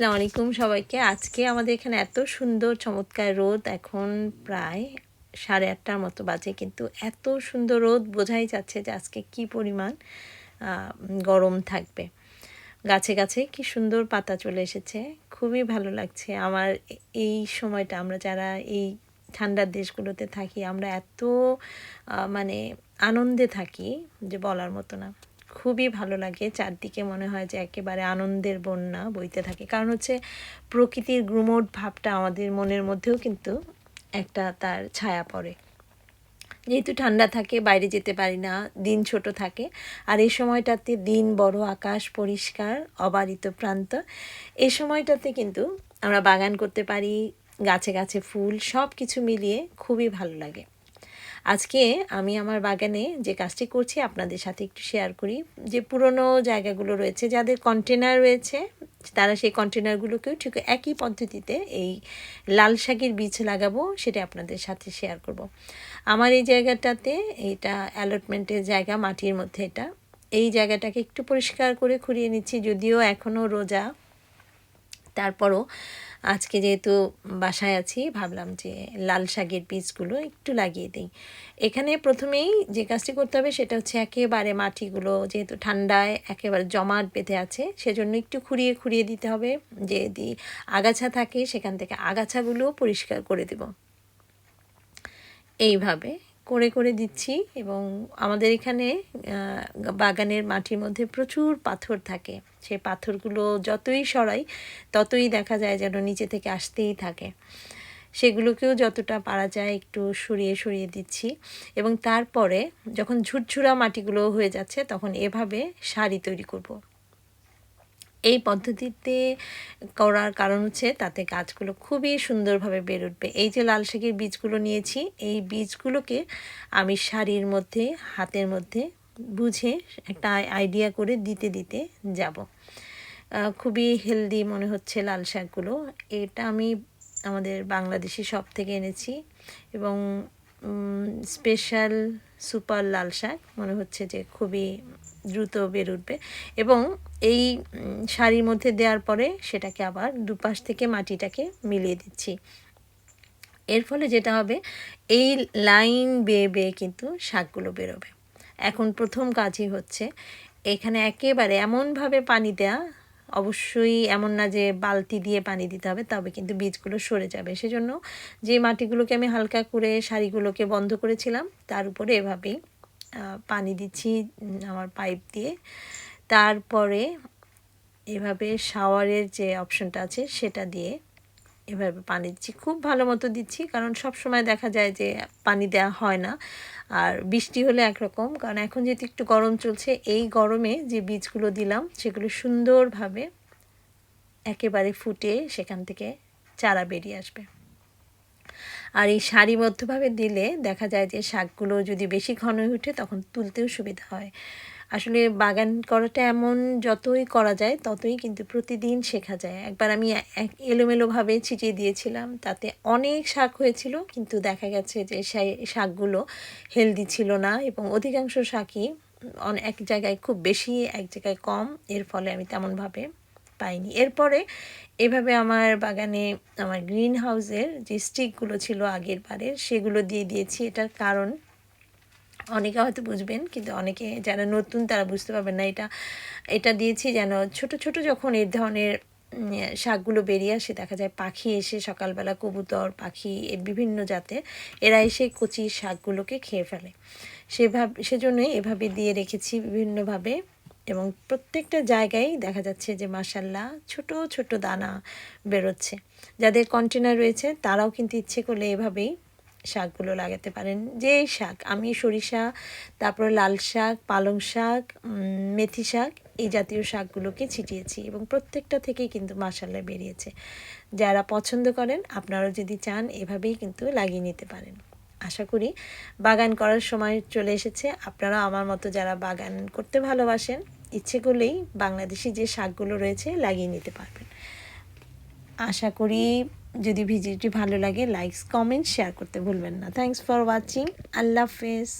আসসালামু আলাইকুম সবাইকে। আজকে আমাদের এখানে এত সুন্দর চমৎকার রোদ। এখন প্রায় সাড়ে আটটার মতো বাজে, কিন্তু এত সুন্দর রোদ বোঝাই যাচ্ছে যে আজকে কি পরিমাণ গরম থাকবে। গাছে গাছে কি সুন্দর পাতা চলে এসেছে। খুবই ভালো লাগছে। আমার এই সময়টা আমরা যারা এই ঠান্ডার দেশগুলোতে থাকি, আমরা এত মানে আনন্দে থাকি যে বলার মতো না। খুবই ভালো লাগে। চারদিকে মনে হয় যে একেবারে আনন্দের বন্যা বইতে থাকে। কারণ হচ্ছে প্রকৃতির গ্রুমোট ভাবটা আমাদের মনের মধ্যেও কিন্তু একটা তার ছায়া পড়ে। যেহেতু ঠান্ডা থাকে, বাইরে যেতে পারি না, দিন ছোট থাকে। আর এই সময়টাতে দিন বড়, আকাশ পরিষ্কার, অবারিত প্রান্ত। এই সময়টাতে কিন্তু আমরা বাগান করতে পারি, গাছে গাছে ফুল সব কিছু মিলিয়ে খুবই ভালো লাগে। আজকে আমি আমার বাগানে যে কাজটি করছি, আপনাদের সাথে একটু শেয়ার করি। যে পুরনো জায়গাগুলো রয়েছে, যাদের কন্টেনার রয়েছে, তারা সেই কন্টেনারগুলোকেও ঠিক একই পদ্ধতিতে এই লাল শাকের বীজ লাগাবো, সেটা আপনাদের সাথে শেয়ার করব। আমার এই জায়গাটাতে এটা অ্যালটমেন্টের জায়গা, মাটির মধ্যে এটা। এই জায়গাটাকে একটু পরিষ্কার করে খুঁড়িয়ে নিচ্ছি, যদিও এখনও রোজা। তারপরও আজকে যেহেতু বাসায় আছি, ভাবলাম যে লাল শাকের বীজগুলো একটু লাগিয়ে দিই। এখানে প্রথমেই যে কাজটি করতে হবে সেটা হচ্ছে একেবারে মাটিগুলো যেহেতু ঠান্ডায় একেবারে জমাট বেঁধে আছে, সেজন্য একটু খুঁড়িয়ে খুঁড়িয়ে দিতে হবে। যদি আগাছা থাকে সেখান থেকে আগাছাগুলো পরিষ্কার করে দেব। এইভাবে করে করে দিচ্ছি এবং আমাদের এখানে বাগানের মাটির মধ্যে প্রচুর পাথর থাকে সেই পাথরগুলো যতই সরাই, ততই দেখা যায় যেন নিচে থেকে আসতেই থাকে সেগুলোকেও যতটা পারা যায় একটু সরিয়ে সরিয়ে দিচ্ছি এবং তারপরে যখন ঝুরঝুরা মাটিগুলো হয়ে যাচ্ছে, তখন এভাবে সারি তৈরি করব। এই পদ্ধতিতে করার কারণ হচ্ছে তাতে গাছগুলো খুবই সুন্দরভাবে বের উঠবে। এই যে লাল শাকের বীজগুলো নিয়েছি, এই বীজগুলোকে আমি শাড়ির মধ্যে, হাতের মধ্যে বুঝে একটা আইডিয়া করে দিতে দিতে যাব। খুবই হেলদি মনে হচ্ছে লাল শাকগুলো। এটা আমি আমাদের বাংলাদেশি শপ থেকে এনেছি এবং স্পেশাল সুপার লাল শাক, মনে হচ্ছে যে খুবই দ্রুত বের উঠবে। এবং এই শাড়ির মধ্যে দেওয়ার পরে সেটাকে আবার দুপাশ থেকে মাটিটাকে মিলিয়ে দিচ্ছি। এর ফলে যেটা হবে, এই লাইন বেয়ে বেয়ে কিন্তু শাকগুলো বেরোবে। এখন প্রথম কাজই হচ্ছে, এখানে একেবারে এমনভাবে পানি দেয়া অবশ্যই এমন না যে বালতি দিয়ে পানি দিতে হবে, তবে কিন্তু বীজগুলো সরে যাবে। সেজন্য যে মাটিগুলোকে আমি হালকা করে শাড়িগুলোকে বন্ধ করেছিলাম, তার উপরে এভাবেই পানি দিচ্ছি আমার পাইপ দিয়ে। তারপরে এভাবে শাওয়ারের যে অপশনটা আছে, সেটা দিয়ে এভাবে পানি দিচ্ছি। খুব ভালো মতো দিচ্ছি, কারণ সব সময় দেখা যায় যে পানি দেওয়া হয় না। আর বৃষ্টি হলে একরকম, কারণ এখন যেহেতু একটু গরম চলছে, এই গরমে যে বীজগুলো দিলাম, সেগুলো সুন্দরভাবে একেবারে ফুটে সেখান থেকে চারা বেরিয়ে আসবে। আর এই সারিবদ্ধভাবে দিলে দেখা যায় যে শাকগুলো যদি বেশি ঘন ওঠে, তখন তুলতেও সুবিধা হয়। আসলে বাগান করাটা এমন যতই করা যায়, ততই কিন্তু প্রতিদিন শেখা যায়। একবার আমি এলোমেলোভাবে ছিটিয়ে দিয়েছিলাম, তাতে অনেক শাক হয়েছিল, কিন্তু দেখা গেছে যে শাকগুলো হেলদি ছিল না এবং অধিকাংশ শাকই এক জায়গায় খুব বেশি, এক জায়গায় কম, এর ফলে আমি তেমনভাবে পাইনি। এরপরে এভাবে আমার বাগানে আমার গ্রিন হাউসের যে স্টিকগুলো ছিল আগের বারের, সেগুলো দিয়ে দিয়েছি। এটার কারণ অনেকে হয়তো বুঝবেন, কিন্তু অনেকে যারা নতুন তারা বুঝতে পারবেন না। এটা এটা দিয়েছি যেন ছোট ছোট যখন এই ধরনের শাকগুলো বেরিয়ে আসে, দেখা যায় পাখি এসে সকালবেলা কবুতর, পাখি বিভিন্ন জাতের এরা এসে কচি শাকগুলোকে খেয়ে ফেলে। সেভাবে, সেজন্যই এভাবে দিয়ে রেখেছি বিভিন্নভাবে এবং প্রত্যেকটা জায়গায় দেখা যাচ্ছে যে মাসাল্লাহ ছোট ছোট দানা বেরোচ্ছে। যাদের কন্টেনার রয়েছে, তারাও কিন্তু ইচ্ছে করলে এভাবেই শাকগুলো লাগাতে পারেন। যে শাক, আমি সরিষা, তারপরে লাল শাক, পালং শাক মেথি শাক এই জাতীয় শাকগুলোকে ছিটিয়েছি এবং প্রত্যেকটা থেকেই কিন্তু মাসাল্লাহ বেরিয়েছে। যারা পছন্দ করেন আপনারা যদি চান, এভাবেই কিন্তু লাগিয়ে নিতে পারেন। আশা করি বাগান করার সময় চলে এসেছে। আপনারা আমার মতো যারা বাগান করতে ভালোবাসেন, ইচ্ছে করলেই বাংলাদেশি যে শাকগুলো রয়েছে, লাগিয়ে নিতে পারবেন। আশা করি যদি ভিডিওটি ভালো লাগে লাইকস কমেন্ট শেয়ার করতে ভুলবেন না। থ্যাংকস ফর ওয়াচিং আল্লাহ হাফেজ।